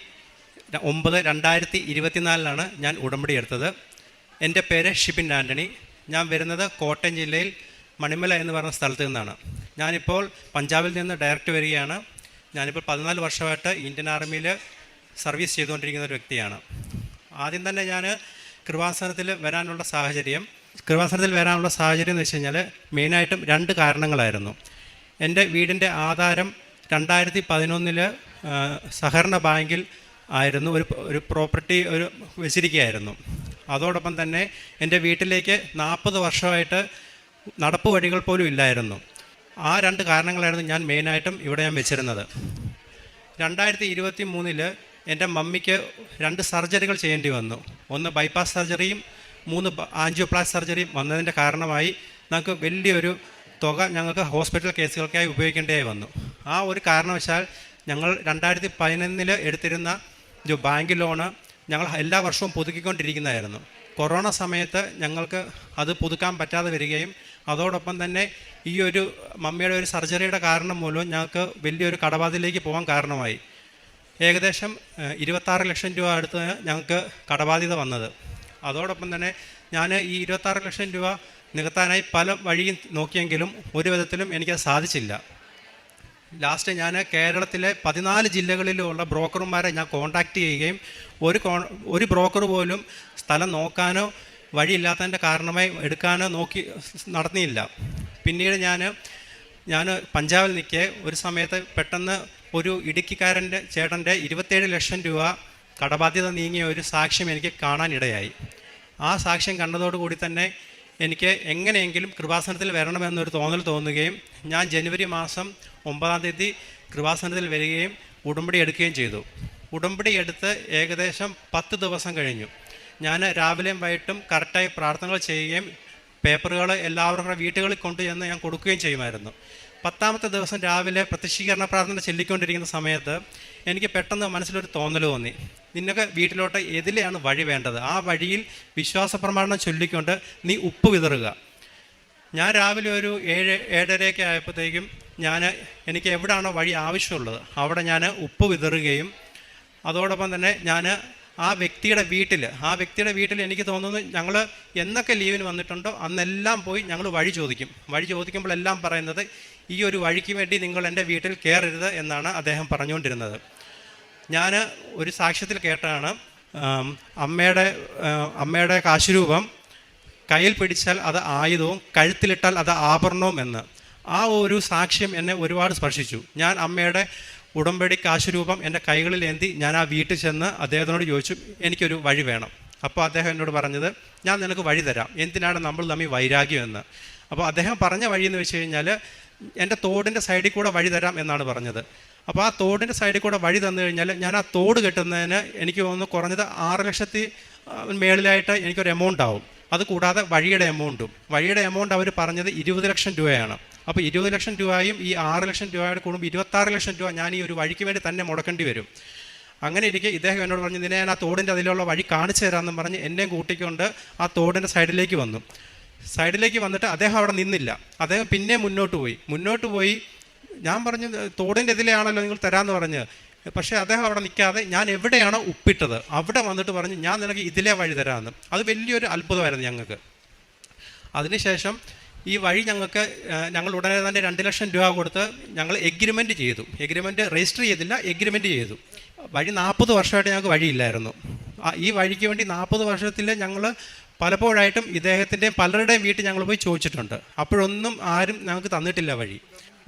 [SPEAKER 2] ഒമ്പത് രണ്ടായിരത്തി ഇരുപത്തിനാലിലാണ് ഞാൻ ഉടമ്പടി എടുത്തത് എൻ്റെ പേര് ഷിബിൻ ആൻ്റണി ഞാൻ വരുന്നത് കോട്ടയം ജില്ലയിൽ മണിമല എന്ന് പറഞ്ഞ സ്ഥലത്ത് നിന്നാണ് ഞാനിപ്പോൾ പഞ്ചാബിൽ നിന്ന് ഡയറക്റ്റ് വരികയാണ് ഞാനിപ്പോൾ പതിനാല് വർഷമായിട്ട് ഇന്ത്യൻ ആർമിയിൽ സർവീസ് ചെയ്തുകൊണ്ടിരിക്കുന്ന ഒരു വ്യക്തിയാണ് ആദ്യം തന്നെ ഞാൻ കൃപാസനത്തിൽ വരാനുള്ള സാഹചര്യം കൃപാസനത്തിൽ വരാനുള്ള സാഹചര്യം എന്ന് വെച്ച് കഴിഞ്ഞാൽ മെയിനായിട്ടും രണ്ട് കാരണങ്ങളായിരുന്നു എൻ്റെ വീടിൻ്റെ ആധാരം രണ്ടായിരത്തി പതിനൊന്നിൽ സഹകരണ ബാങ്കിൽ ആയിരുന്നു ഒരു ഒരു പ്രോപ്പർട്ടി ഒരു വെച്ചിരിക്കുകയായിരുന്നു അതോടൊപ്പം തന്നെ എൻ്റെ വീട്ടിലേക്ക് നാൽപ്പത് വർഷമായിട്ട് നടപ്പ് വഴികൾ പോലും ഇല്ലായിരുന്നു ആ രണ്ട് കാരണങ്ങളായിരുന്നു ഞാൻ മെയിനായിട്ടും ഇവിടെ ഞാൻ വെച്ചിരുന്നത് രണ്ടായിരത്തി ഇരുപത്തി മൂന്നിൽ എൻ്റെ മമ്മിക്ക് രണ്ട് സർജറികൾ ചെയ്യേണ്ടി വന്നു ഒന്ന് ബൈപ്പാസ് സർജറിയും മൂന്ന് ആൻജിയോപ്ലാസ് സർജറിയും വന്നതിൻ്റെ കാരണമായി ഞങ്ങൾക്ക് വലിയൊരു തുക ഞങ്ങൾക്ക് ഹോസ്പിറ്റൽ കേസുകൾക്കായി ഉപയോഗിക്കേണ്ടതായി വന്നു ആ ഒരു കാരണവശാൽ ഞങ്ങൾ രണ്ടായിരത്തി പതിനൊന്നിൽ എടുത്തിരുന്ന ഒരു ബാങ്ക് ലോണ് ഞങ്ങൾ എല്ലാ വർഷവും പുതുക്കിക്കൊണ്ടിരിക്കുന്നതായിരുന്നു കൊറോണ സമയത്ത് ഞങ്ങൾക്ക് അത് പുതുക്കാൻ പറ്റാതെ വരികയും അതോടൊപ്പം തന്നെ ഈ ഒരു മമ്മിയുടെ ഒരു സർജറിയുടെ കാരണം മൂലം ഞങ്ങൾക്ക് വലിയൊരു കടബാധയിലേക്ക് പോകാൻ കാരണമായി ഏകദേശം ഇരുപത്താറ് ലക്ഷം രൂപ അടുത്ത് ഞങ്ങൾക്ക് കടബാധ്യത വന്നത് അതോടൊപ്പം തന്നെ ഞാൻ ഈ ഇരുപത്താറ് ലക്ഷം രൂപ നികത്താനായി പല വഴിയും നോക്കിയെങ്കിലും ഒരു വിധത്തിലും എനിക്കത് സാധിച്ചില്ല ലാസ്റ്റ് ഞാൻ കേരളത്തിലെ പതിനാല് ജില്ലകളിലുമുള്ള ബ്രോക്കർമാരെ ഞാൻ കോൺടാക്റ്റ് ചെയ്യുകയും ഒരു ഒരു ബ്രോക്കർ പോലും സ്ഥലം നോക്കാനോ വഴിയില്ലാത്തതിൻ്റെ കാരണമായി എടുക്കാനോ നോക്കി നടന്നില്ല പിന്നീട് ഞാൻ ഞാൻ പഞ്ചാബിൽ നിൽക്കേ ഒരു സമയത്ത് പെട്ടെന്ന് ഒരു ഇടുക്കിക്കാരൻ്റെ ചേട്ടൻ്റെ ഇരുപത്തേഴ് ലക്ഷം രൂപ കടബാധ്യത നീങ്ങിയ ഒരു സാക്ഷ്യം എനിക്ക് കാണാനിടയായി ആ സാക്ഷ്യം കണ്ടതോടുകൂടി തന്നെ എനിക്ക് എങ്ങനെയെങ്കിലും കൃപാസനത്തിൽ വരണമെന്നൊരു തോന്നൽ തോന്നുകയും ഞാൻ ജനുവരി മാസം ഒമ്പതാം തീയതി കൃപാസനത്തിൽ വരികയും ഉടമ്പടി എടുക്കുകയും ചെയ്തു ഉടമ്പടി എടുത്ത് ഏകദേശം പത്ത് ദിവസം കഴിഞ്ഞു ഞാൻ രാവിലെയും വൈകിട്ടും കറക്റ്റായി പ്രാർത്ഥനകൾ ചെയ്യുകയും പേപ്പറുകൾ എല്ലാവർക്കും വീട്ടുകളിൽ കൊണ്ടുചെന്ന് ഞാൻ കൊടുക്കുകയും ചെയ്യുമായിരുന്നു പത്താമത്തെ ദിവസം രാവിലെ പ്രത്യക്ഷീകരണ പ്രാർത്ഥന ചൊല്ലിക്കൊണ്ടിരിക്കുന്ന സമയത്ത് എനിക്ക് പെട്ടെന്ന് മനസ്സിലൊരു തോന്നൽ തോന്നി നിന്നൊക്കെ വീട്ടിലോട്ട് എതിലെയാണ് വഴി വേണ്ടത് ആ വഴിയിൽ വിശ്വാസ പ്രമാണം ചൊല്ലിക്കൊണ്ട് നീ ഉപ്പ് വിതറുക ഞാൻ രാവിലെ ഒരു ഏഴ് ഏഴരയൊക്കെ ആയപ്പോഴത്തേക്കും ഞാൻ എനിക്ക് എവിടെയാണോ വഴി ആവശ്യമുള്ളത് അവിടെ ഞാൻ ഉപ്പ് വിതറുകയും അതോടൊപ്പം തന്നെ ഞാൻ ആ വ്യക്തിയുടെ വീട്ടിൽ ആ വ്യക്തിയുടെ വീട്ടിൽ എനിക്ക് തോന്നുന്നു ഞങ്ങൾ എന്നൊക്കെ ലീവിന് വന്നിട്ടുണ്ടോ അന്നെല്ലാം പോയി ഞങ്ങൾ വഴി ചോദിക്കും വഴി ചോദിക്കുമ്പോൾ എല്ലാം പറയുന്നത് ഈ ഒരു വഴിക്ക് വേണ്ടി നിങ്ങൾ എൻ്റെ വീട്ടിൽ കയറരുത് എന്നാണ് അദ്ദേഹം പറഞ്ഞുകൊണ്ടിരുന്നത് ഞാൻ ഒരു സാക്ഷ്യത്തിൽ കേട്ടാണ് അമ്മയുടെ അമ്മയുടെ കാശുരൂപം കയ്യിൽ പിടിച്ചാൽ അത് ആയുധവും കഴുത്തിലിട്ടാൽ അത് ആഭരണവും എന്ന് ആ ഒരു സാക്ഷ്യം എന്നെ ഒരുപാട് സ്പർശിച്ചു ഞാൻ അമ്മയുടെ ഉടമ്പടി കാശ് രൂപം എൻ്റെ കൈകളിൽ എന്തി ഞാൻ ആ വീട്ടിൽ ചെന്ന് അദ്ദേഹത്തിനോട് ചോദിച്ചു എനിക്കൊരു വഴി വേണം അപ്പോൾ അദ്ദേഹം എന്നോട് പറഞ്ഞത് ഞാൻ നിനക്ക് വഴി തരാം എന്തിനാണ് നമ്മൾ തമ്മിൽ എന്ന് അപ്പോൾ അദ്ദേഹം പറഞ്ഞ വഴി എന്ന് വെച്ച് കഴിഞ്ഞാൽ എൻ്റെ തോടിൻ്റെ സൈഡിൽ കൂടെ വഴി തരാം എന്നാണ് പറഞ്ഞത് അപ്പോൾ ആ തോടിൻ്റെ സൈഡിൽ കൂടെ വഴി തന്നു കഴിഞ്ഞാൽ ഞാൻ ആ തോട് കെട്ടുന്നതിന് എനിക്ക് തോന്നുന്നു കുറഞ്ഞത് ആറ് ലക്ഷത്തി മേളിലായിട്ട് എനിക്കൊരു എമൗണ്ട് ആവും അത് കൂടാതെ വഴിയുടെ എമൗണ്ടും വഴിയുടെ എമൗണ്ട് അവർ പറഞ്ഞത് ഇരുപത് ലക്ഷം രൂപയാണ് അപ്പോൾ ഇരുപത് ലക്ഷം രൂപയും ഈ ആറ് ലക്ഷം രൂപയുടെ കൂടുമ്പോൾ ഇരുപത്താറ് ലക്ഷം രൂപ ഞാൻ ഈ ഒരു വഴിക്ക് വേണ്ടി തന്നെ മുടക്കേണ്ടി വരും അങ്ങനെ ഇരിക്കെ ഇദ്ദേഹം എന്നോട് പറഞ്ഞു ഇതിനെ ഞാൻ ആ തോടിൻ്റെ അതിലുള്ള വഴി കാണിച്ചു തരാമെന്ന് പറഞ്ഞ് എന്നെ കൂട്ടിക്കൊണ്ട് ആ തോടിൻ്റെ സൈഡിലേക്ക് വന്നു സൈഡിലേക്ക് വന്നിട്ട് അദ്ദേഹം അവിടെ നിന്നില്ല അദ്ദേഹം പിന്നെ മുന്നോട്ട് പോയി മുന്നോട്ട് പോയി ഞാൻ പറഞ്ഞു തോടിൻ്റെ ഇതിലെയാണല്ലോ നിങ്ങൾ തരാമെന്ന് പറഞ്ഞ് പക്ഷേ അദ്ദേഹം അവിടെ നിൽക്കാതെ ഞാൻ എവിടെയാണോ ഉപ്പിട്ടത് അവിടെ വന്നിട്ട് പറഞ്ഞു ഞാൻ നിനക്ക് ഇതിലെ വഴി തരാമെന്ന് അത് വലിയൊരു അത്ഭുതമായിരുന്നു ഞങ്ങൾക്ക് അതിനുശേഷം ഈ വഴി ഞങ്ങൾക്ക് ഞങ്ങൾ ഉടനെ തന്നെ രണ്ട് ലക്ഷം രൂപ കൊടുത്ത് ഞങ്ങൾ എഗ്രിമെൻറ്റ് ചെയ്തു എഗ്രിമെൻറ്റ് രജിസ്റ്റർ ചെയ്തില്ല എഗ്രിമെൻറ്റ് ചെയ്തു വഴി നാൽപ്പത് വർഷമായിട്ട് ഞങ്ങൾക്ക് വഴിയില്ലായിരുന്നു ഈ വഴിക്ക് വേണ്ടി നാൽപ്പത് വർഷത്തിൽ ഞങ്ങൾ പലപ്പോഴായിട്ടും ഇദ്ദേഹത്തിൻ്റെയും പലരുടെയും വീട്ടിൽ ഞങ്ങൾ പോയി ചോദിച്ചിട്ടുണ്ട് അപ്പോഴൊന്നും ആരും ഞങ്ങൾക്ക് തന്നിട്ടില്ല വഴി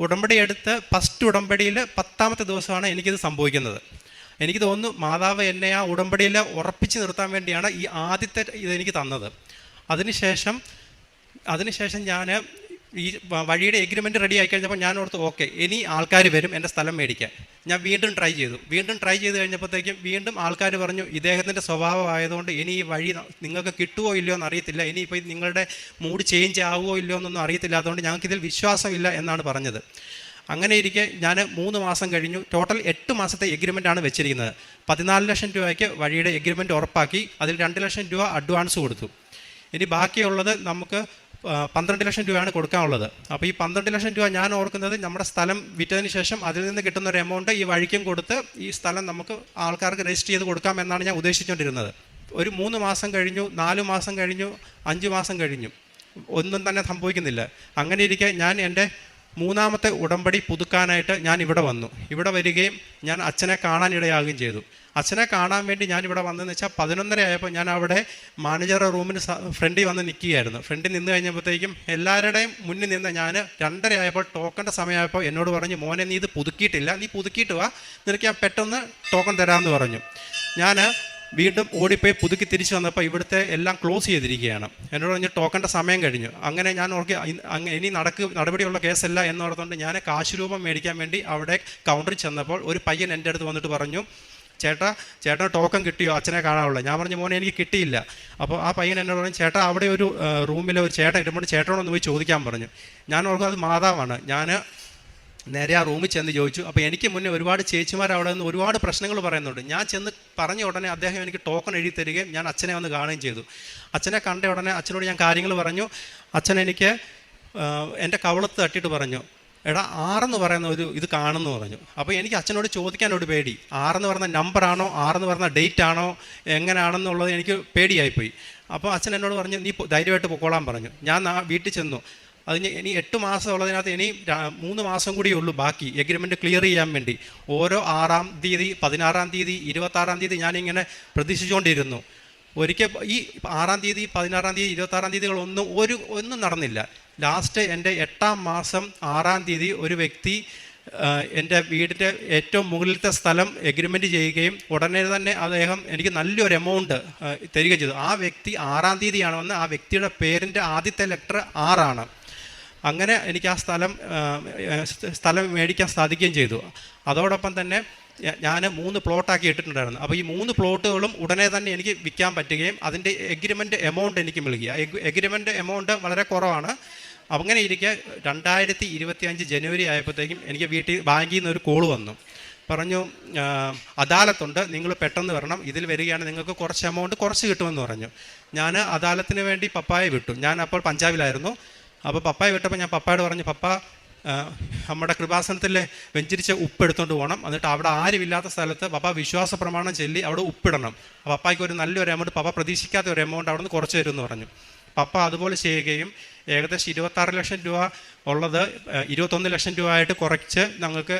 [SPEAKER 2] ഉടമ്പടി എടുത്ത് ഫസ്റ്റ് ഉടമ്പടിയിൽ പത്താമത്തെ ദിവസമാണ് എനിക്കിത് സംഭവിക്കുന്നത് എനിക്ക് തോന്നുന്നു മാതാവ് എന്നെ ആ ഉടമ്പടിയിൽ ഉറപ്പിച്ച് നിർത്താൻ വേണ്ടിയാണ് ഈ ആദ്യത്തെ ഇതെനിക്ക് തന്നത് അതിനുശേഷം അതിനുശേഷം ഞാൻ ഈ വഴിയുടെ എഗ്രിമെൻറ്റ് റെഡി ആയി കഴിഞ്ഞപ്പോൾ ഞാൻ ഓർത്ത് ഓക്കെ ഇനി ആൾക്കാർ വരും എൻ്റെ സ്ഥലം മേടിക്കാൻ ഞാൻ വീണ്ടും ട്രൈ ചെയ്തു വീണ്ടും ട്രൈ ചെയ്ത് കഴിഞ്ഞപ്പോഴത്തേക്കും വീണ്ടും ആൾക്കാർ പറഞ്ഞു ഇദ്ദേഹത്തിൻ്റെ ആയതുകൊണ്ട് ഇനി ഈ വഴി നിങ്ങൾക്ക് കിട്ടുമോ ഇല്ലയോ എന്ന് അറിയത്തില്ല ഇനിയിപ്പോൾ ഇത് നിങ്ങളുടെ മൂഡ് ചേഞ്ച് ആവുമോ ഇല്ലയോ എന്നൊന്നും അറിയത്തില്ല അതുകൊണ്ട് ഞങ്ങൾക്ക് ഇതിൽ വിശ്വാസമില്ല എന്നാണ് പറഞ്ഞത് അങ്ങനെ ഇരിക്കെ ഞാൻ മൂന്ന് മാസം കഴിഞ്ഞു ടോട്ടൽ എട്ട് മാസത്തെ എഗ്രിമെൻ്റ് ആണ് വെച്ചിരിക്കുന്നത് പതിനാല് ലക്ഷം രൂപയ്ക്ക് വഴിയുടെ എഗ്രിമെൻറ്റ് ഉറപ്പാക്കി അതിൽ രണ്ട് ലക്ഷം രൂപ അഡ്വാൻസ് കൊടുത്തു ഇനി ബാക്കിയുള്ളത് നമുക്ക് പന്ത്രണ്ട് ലക്ഷം രൂപയാണ് കൊടുക്കാനുള്ളത് അപ്പോൾ ഈ പന്ത്രണ്ട് ലക്ഷം രൂപ ഞാൻ ഓർക്കുന്നത് നമ്മുടെ സ്ഥലം വിറ്റതിന് ശേഷം അതിൽ നിന്ന് കിട്ടുന്ന ഒരു എമൗണ്ട് ഈ വഴിക്കും കൊടുത്ത് ഈ സ്ഥലം നമുക്ക് ആൾക്കാർക്ക് രജിസ്റ്റർ ചെയ്ത് കൊടുക്കാം എന്നാണ് ഞാൻ ഉദ്ദേശിച്ചുകൊണ്ടിരുന്നത് ഒരു മൂന്ന് മാസം കഴിഞ്ഞു നാല് മാസം കഴിഞ്ഞു അഞ്ച് മാസം കഴിഞ്ഞു ഒന്നും തന്നെ സംഭവിക്കുന്നില്ല അങ്ങനെ ഇരിക്കെ ഞാൻ എൻ്റെ മൂന്നാമത്തെ ഉടമ്പടി പുതുക്കാനായിട്ട് ഞാൻ ഇവിടെ വന്നു ഇവിടെ വരികയും ഞാൻ അച്ഛനെ കാണാനിടയാകുകയും ചെയ്തു അച്ഛനെ കാണാൻ വേണ്ടി ഞാൻ ഇവിടെ വന്നതെന്ന് വെച്ചാൽ പതിനൊന്നര ആയപ്പോൾ ഞാൻ അവിടെ മാനേജറുടെ റൂമിന് ഫ്രണ്ടിൽ വന്ന് നിൽക്കുകയായിരുന്നു ഫ്രണ്ടിൽ നിന്ന് കഴിഞ്ഞപ്പോഴത്തേക്കും എല്ലാവരുടെയും മുന്നിൽ നിന്ന് ഞാൻ രണ്ടര ആയപ്പോൾ ടോക്കൻ്റെ സമയമായപ്പോൾ എന്നോട് പറഞ്ഞു മോനെ നീ ഇത് പുതുക്കിയിട്ടില്ല നീ പുതുക്കിയിട്ട് വാ നിനക്ക് ഞാൻ പെട്ടെന്ന് ടോക്കൺ തരാമെന്ന് പറഞ്ഞു ഞാൻ വീണ്ടും ഓടിപ്പോയി പുതുക്കി തിരിച്ചു വന്നപ്പോൾ ഇവിടുത്തെ എല്ലാം ക്ലോസ് ചെയ്തിരിക്കുകയാണ് എന്നോട് പറഞ്ഞ് ടോക്കൻ്റെ സമയം കഴിഞ്ഞു അങ്ങനെ ഞാൻ ഓർക്ക് ഇനി നടക്ക് നടപടിയുള്ള കേസല്ല എന്നോർത്തുകൊണ്ട് ഞാൻ കാശ് രൂപം മേടിക്കാൻ വേണ്ടി അവിടെ കൗണ്ടറിൽ ചെന്നപ്പോൾ ഒരു പയ്യൻ എൻ്റെ അടുത്ത് വന്നിട്ട് പറഞ്ഞു ചേട്ടാ ചേട്ടാ ടോക്കൺ കിട്ടിയോ അച്ഛനെ കാണാനുള്ള ഞാൻ പറഞ്ഞു മോനെ എനിക്ക് കിട്ടിയില്ല അപ്പോൾ ആ പയ്യൻ എന്നോട് പറഞ്ഞു ചേട്ടാ അവിടെ ഒരു റൂമിൽ ഒരു ചേട്ടൻ ഇടുമ്പോൾ ഒന്ന് പോയി ചോദിക്കാൻ പറഞ്ഞു ഞാൻ ഓർക്കും അത് മാതാവാണ് ഞാൻ നേരെ ആ റൂമിൽ ചെന്ന് ചോദിച്ചു അപ്പോൾ എനിക്ക് മുന്നേ ഒരുപാട് ചേച്ചിമാർ അവിടെ നിന്ന് ഒരുപാട് പ്രശ്നങ്ങൾ പറയുന്നുണ്ട് ഞാൻ ചെന്ന് പറഞ്ഞ ഉടനെ അദ്ദേഹം എനിക്ക് ടോക്കൺ എഴുതി തരികയും ഞാൻ അച്ഛനെ വന്ന് കാണുകയും ചെയ്തു അച്ഛനെ കണ്ട ഉടനെ അച്ഛനോട് ഞാൻ കാര്യങ്ങൾ പറഞ്ഞു അച്ഛൻ എനിക്ക് എൻ്റെ കവളത്ത് തട്ടിയിട്ട് പറഞ്ഞു എടാ ആറെന്ന് പറയുന്ന ഒരു ഇത് കാണുന്നു പറഞ്ഞു അപ്പോൾ എനിക്ക് അച്ഛനോട് ചോദിക്കാനോട് പേടി ആറെന്ന് പറഞ്ഞ നമ്പറാണോ ആറെന്ന് പറഞ്ഞ ഡേറ്റ് ആണോ എങ്ങനെയാണെന്നുള്ളത് എനിക്ക് പേടിയായിപ്പോയി അപ്പോൾ അച്ഛൻ എന്നോട് പറഞ്ഞു നീ ധൈര്യമായിട്ട് പൊക്കോളാൻ പറഞ്ഞു ഞാൻ വീട്ടിൽ ചെന്നു അത് ഇനി എട്ട് മാസം ഉള്ളതിനകത്ത് ഇനി മൂന്ന് മാസം കൂടിയേ ഉള്ളൂ ബാക്കി എഗ്രിമെൻറ്റ് ക്ലിയർ ചെയ്യാൻ വേണ്ടി ഓരോ ആറാം തീയതി പതിനാറാം തീയതി ഇരുപത്താറാം തീയതി ഞാനിങ്ങനെ പ്രതീക്ഷിച്ചുകൊണ്ടിരുന്നു ഒരിക്കൽ ഈ ആറാം തീയതി പതിനാറാം തീയതി ഇരുപത്താറാം തീയതികളൊന്നും ഒരു ഒന്നും നടന്നില്ല ലാസ്റ്റ് എൻ്റെ എട്ടാം മാസം ആറാം തീയതി ഒരു വ്യക്തി എൻ്റെ വീടിൻ്റെ ഏറ്റവും മുകളിലത്തെ സ്ഥലം എഗ്രിമെൻ്റ് ചെയ്യുകയും ഉടനെ തന്നെ അദ്ദേഹം എനിക്ക് നല്ലൊരു എമൗണ്ട് തരികയും ചെയ്തു ആ വ്യക്തി ആറാം തീയതിയാണ് വന്ന് ആ വ്യക്തിയുടെ പേരിൻ്റെ ആദ്യത്തെ ലെറ്റർ ആറാണ് അങ്ങനെ എനിക്ക് ആ സ്ഥലം സ്ഥലം മേടിക്കാൻ സാധിക്കുകയും ചെയ്തു അതോടൊപ്പം തന്നെ ഞാൻ മൂന്ന് പ്ലോട്ടാക്കി ഇട്ടിട്ടുണ്ടായിരുന്നു അപ്പോൾ ഈ മൂന്ന് പ്ലോട്ടുകളും ഉടനെ തന്നെ എനിക്ക് വിൽക്കാൻ പറ്റുകയും അതിൻ്റെ എഗ്രിമെൻ്റ് എമൗണ്ട് എനിക്ക് നൽകിയ എഗ്രിമെൻ്റ് എമൗണ്ട് വളരെ കുറവാണ് അങ്ങനെ ഇരിക്കെ രണ്ടായിരത്തി ഇരുപത്തി അഞ്ച് ജനുവരി ആയപ്പോഴത്തേക്കും എനിക്ക് വീട്ടിൽ ബാങ്കിൽ നിന്ന് ഒരു കോൾ വന്നു പറഞ്ഞു അദാലത്തുണ്ട് നിങ്ങൾ പെട്ടെന്ന് വരണം ഇതിൽ വരികയാണ് നിങ്ങൾക്ക് കുറച്ച് എമൗണ്ട് കുറച്ച് കിട്ടുമെന്ന് പറഞ്ഞു ഞാൻ അദാലത്തിന് വേണ്ടി പപ്പായെ വിട്ടു ഞാൻ അപ്പോൾ പഞ്ചാബിലായിരുന്നു അപ്പോൾ പപ്പായെ വിട്ടപ്പോൾ ഞാൻ പപ്പായോട് പറഞ്ഞു പപ്പ നമ്മുടെ കൃപാസനത്തിലെ വെഞ്ചരിച്ച ഉപ്പ് എടുത്തുകൊണ്ട് പോകണം എന്നിട്ട് അവിടെ ആരുമില്ലാത്ത സ്ഥലത്ത് പപ്പ വിശ്വാസ പ്രമാണം ചെല്ലി അവിടെ ഉപ്പിടണം പപ്പായ്ക്ക് ഒരു നല്ലൊരു എമൗണ്ട് പപ്പ പ്രതീക്ഷിക്കാത്ത ഒരു എമൗണ്ട് അവിടെ നിന്ന് കുറച്ച് എന്ന് പറഞ്ഞു പപ്പ അതുപോലെ ചെയ്യുകയും ഏകദേശം ഇരുപത്താറ് ലക്ഷം രൂപ ഉള്ളത് ഇരുപത്തൊന്ന് ലക്ഷം രൂപ ആയിട്ട് കുറച്ച് ഞങ്ങൾക്ക്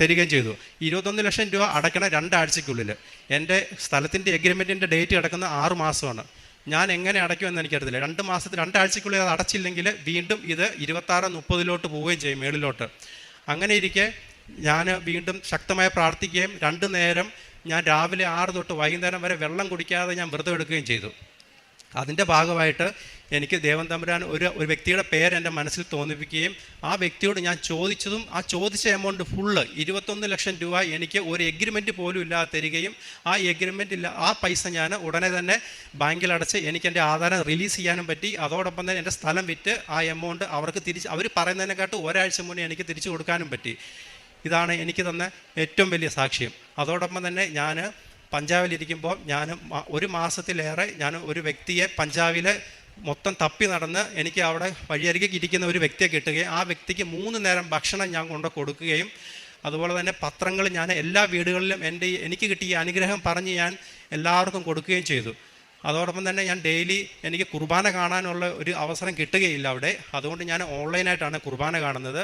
[SPEAKER 2] തരികയും ചെയ്തു ഇരുപത്തൊന്ന് ലക്ഷം രൂപ അടയ്ക്കണം രണ്ടാഴ്ചക്കുള്ളിൽ എൻ്റെ സ്ഥലത്തിൻ്റെ എഗ്രിമെൻറ്റിൻ്റെ ഡേറ്റ് കിടക്കുന്ന ആറ് മാസമാണ് ഞാൻ എങ്ങനെ അടയ്ക്കുമെന്ന് എനിക്കറിയത്തില്ല രണ്ട് മാസത്തിൽ രണ്ടാഴ്ചക്കുള്ളിൽ അത് അടച്ചില്ലെങ്കിൽ വീണ്ടും ഇത് ഇരുപത്താറ് മുപ്പതിലോട്ട് പോവുകയും ചെയ്യും മേളിലോട്ട് അങ്ങനെ ഇരിക്കെ ഞാൻ വീണ്ടും ശക്തമായി പ്രാർത്ഥിക്കുകയും രണ്ട് നേരം ഞാൻ രാവിലെ ആറ് തൊട്ട് വൈകുന്നേരം വരെ വെള്ളം കുടിക്കാതെ ഞാൻ വ്രതം എടുക്കുകയും ചെയ്തു അതിൻ്റെ ഭാഗമായിട്ട് എനിക്ക് ദേവൻ തമ്പുരാൻ ഒരു ഒരു വ്യക്തിയുടെ പേര് എൻ്റെ മനസ്സിൽ തോന്നിപ്പിക്കുകയും ആ വ്യക്തിയോട് ഞാൻ ചോദിച്ചതും ആ ചോദിച്ച എമൗണ്ട് ഫുള്ള് ഇരുപത്തൊന്ന് ലക്ഷം രൂപ എനിക്ക് ഒരു എഗ്രിമെൻറ്റ് പോലും ഇല്ലാതെ തരികയും ആ എഗ്രിമെൻ്റ് ഇല്ല ആ പൈസ ഞാൻ ഉടനെ തന്നെ ബാങ്കിൽ അടച്ച് എനിക്ക് എൻ്റെ ആധാരം റിലീസ് ചെയ്യാനും പറ്റി അതോടൊപ്പം തന്നെ എൻ്റെ സ്ഥലം വിറ്റ് ആ എമൗണ്ട് അവർക്ക് തിരിച്ച് അവർ പറയുന്നതിനെക്കാട്ട് ഒരാഴ്ച മുന്നേ എനിക്ക് തിരിച്ചു കൊടുക്കാനും പറ്റി ഇതാണ് എനിക്ക് തന്ന ഏറ്റവും വലിയ സാക്ഷ്യം അതോടൊപ്പം തന്നെ ഞാൻ പഞ്ചാബിലിരിക്കുമ്പോൾ ഞാൻ ഒരു മാസത്തിലേറെ ഞാൻ ഒരു വ്യക്തിയെ പഞ്ചാബിലെ മൊത്തം തപ്പി നടന്ന് എനിക്ക് അവിടെ വഴിയരികെ ഇരിക്കുന്ന ഒരു വ്യക്തിയെ കിട്ടുകയും ആ വ്യക്തിക്ക് മൂന്ന് നേരം ഭക്ഷണം ഞാൻ കൊണ്ട് കൊടുക്കുകയും അതുപോലെ തന്നെ പത്രങ്ങൾ ഞാൻ എല്ലാ വീടുകളിലും എൻ്റെ എനിക്ക് കിട്ടിയ അനുഗ്രഹം പറഞ്ഞ് ഞാൻ എല്ലാവർക്കും കൊടുക്കുകയും ചെയ്തു അതോടൊപ്പം തന്നെ ഞാൻ ഡെയിലി എനിക്ക് കുർബാന കാണാനുള്ള ഒരു അവസരം കിട്ടുകയില്ല അവിടെ അതുകൊണ്ട് ഞാൻ ഓൺലൈനായിട്ടാണ് കുർബാന കാണുന്നത്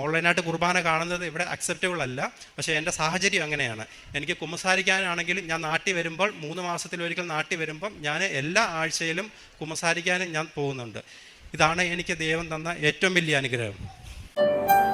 [SPEAKER 2] ഓൺലൈനായിട്ട് കുർബാന കാണുന്നത് ഇവിടെ അക്സെപ്റ്റബിൾ അല്ല പക്ഷേ എൻ്റെ സാഹചര്യം അങ്ങനെയാണ് എനിക്ക് കുമ്മസാരിക്കാനാണെങ്കിലും ഞാൻ നാട്ടിൽ വരുമ്പോൾ മൂന്ന് മാസത്തിലൊരിക്കൽ നാട്ടിൽ വരുമ്പം ഞാൻ എല്ലാ ആഴ്ചയിലും കുമ്മസാരിക്കാനും ഞാൻ പോകുന്നുണ്ട് ഇതാണ് എനിക്ക് ദൈവം തന്ന ഏറ്റവും വലിയ അനുഗ്രഹം